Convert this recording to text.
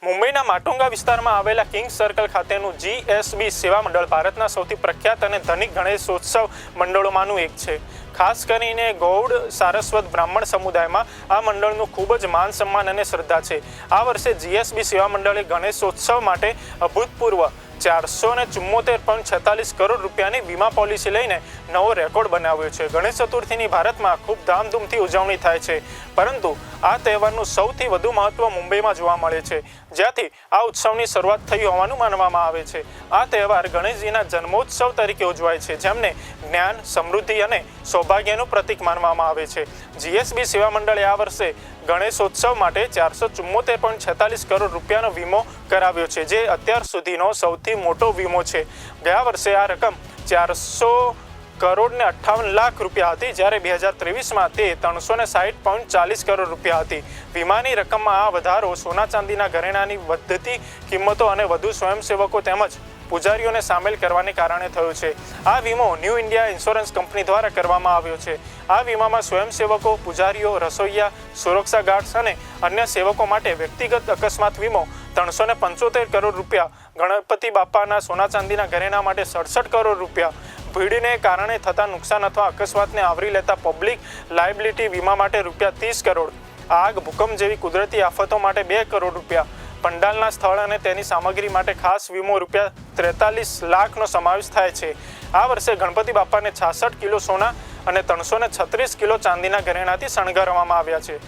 મુંબઈના માટુંગા વિસ્તારમાં આવેલા કિંગ સર્કલ ખાતેનું જીએસબી સેવા મંડળ ભારતના સૌથી પ્રખ્યાત અને ધનિક ગણેશોત્સવ મંડળોમાંનું એક છે. ખાસ કરીને ગૌડ સારસ્વત બ્રાહ્મણ સમુદાયમાં આ મંડળનું ખૂબ જ માન સન્માન અને શ્રદ્ધા છે. આ વર્ષે જીએસબી સેવા મંડળે ગણેશોત્સવ માટે અભૂતપૂર્વ ચારસો ને ચુમ્મોતેર પોઈન્ટ છેતાલીસ કરોડ રૂપિયાની વીમા પોલિસી લઈને નવો રેકોર્ડ બનાવ્યો છે. ગણેશ ચતુર્થીની ભારતમાં ખૂબ ધામધૂમથી ઉજવણી થાય છે. પરંતુ આ તહેવારનું સૌથી વધુ મહત્વ મુંબઈમાં જોવા મળે છે. જ્યાંથી આ ઉત્સવની શરૂઆત થઈ હોવાનું માનવામાં આવે છે. આ તહેવાર ગણેશજીના જન્મોત્સવ તરીકે ઉજવાય છે, જેમને જ્ઞાન, સમૃદ્ધિ અને સૌભાગ્યનું પ્રતીક માનવામાં આવે છે. જીએસબી સેવા મંડળે આ વર્ષે ગણેશોત્સવ માટે ચારસો ચુમ્મોતેર પોઈન્ટ છેતાલીસ કરોડ રૂપિયાનો વીમો કરાવ્યો છે, જે અત્યાર સુધીનો સૌથી મોટો વીમો છે. ગયા વર્ષે આ રકમ ચારસો કરોડ ને અઠ્ઠાવન લાખ રૂપિયા હતી જ્યારે બે હજાર ત્રેવીસમાં તે ત્રણસો ને સાહીઠ પોઈન્ટ ચાલીસ કરોડ રૂપિયા હતી. વીમાની રકમમાં આ વધારો સોના ચાંદીના ઘરેણાની વધતી કિંમતો અને વધુ સ્વયંસેવકો તેમજ પૂજારીઓને સામેલ કરવાને કારણે થયો છે. આ વીમો ન્યૂ ઇન્ડિયા ઇન્સ્યોરન્સ કંપની દ્વારા કરવામાં આવ્યો છે. આ વીમામાં સ્વયંસેવકો, પૂજારીઓ, રસોઈયા, સુરક્ષા ગાર્ડ્સ અને અન્ય સેવકો માટે વ્યક્તિગત અકસ્માત વીમો ત્રણસો પંચોતેર કરોડ રૂપિયા, ગણપતિ બાપાના સોના ચાંદીના ઘરેણા માટે સડસઠ કરોડ રૂપિયા ભીડને કારણે થતા નુકસાન અથવા અકસ્માતને આવરી લેતા પબ્લિક લાયબિલિટી વીમા માટે રૂપિયા ત્રીસ કરોડ, આગ, ભૂકંપ જેવી કુદરતી આફતો માટે બે કરોડ રૂપિયા, પંડાલના સ્થળ અને તેની સામગ્રી માટે ખાસ વીમો રૂપિયા ત્રેતાલીસ લાખનો સમાવેશ થાય છે. આ વર્ષે ગણપતિ બાપાને છાસઠ કિલો સોના અને ત્રણસો છત્રીસ કિલો ચાંદીના ઘરેણાથી શણગારવામાં આવ્યા છે.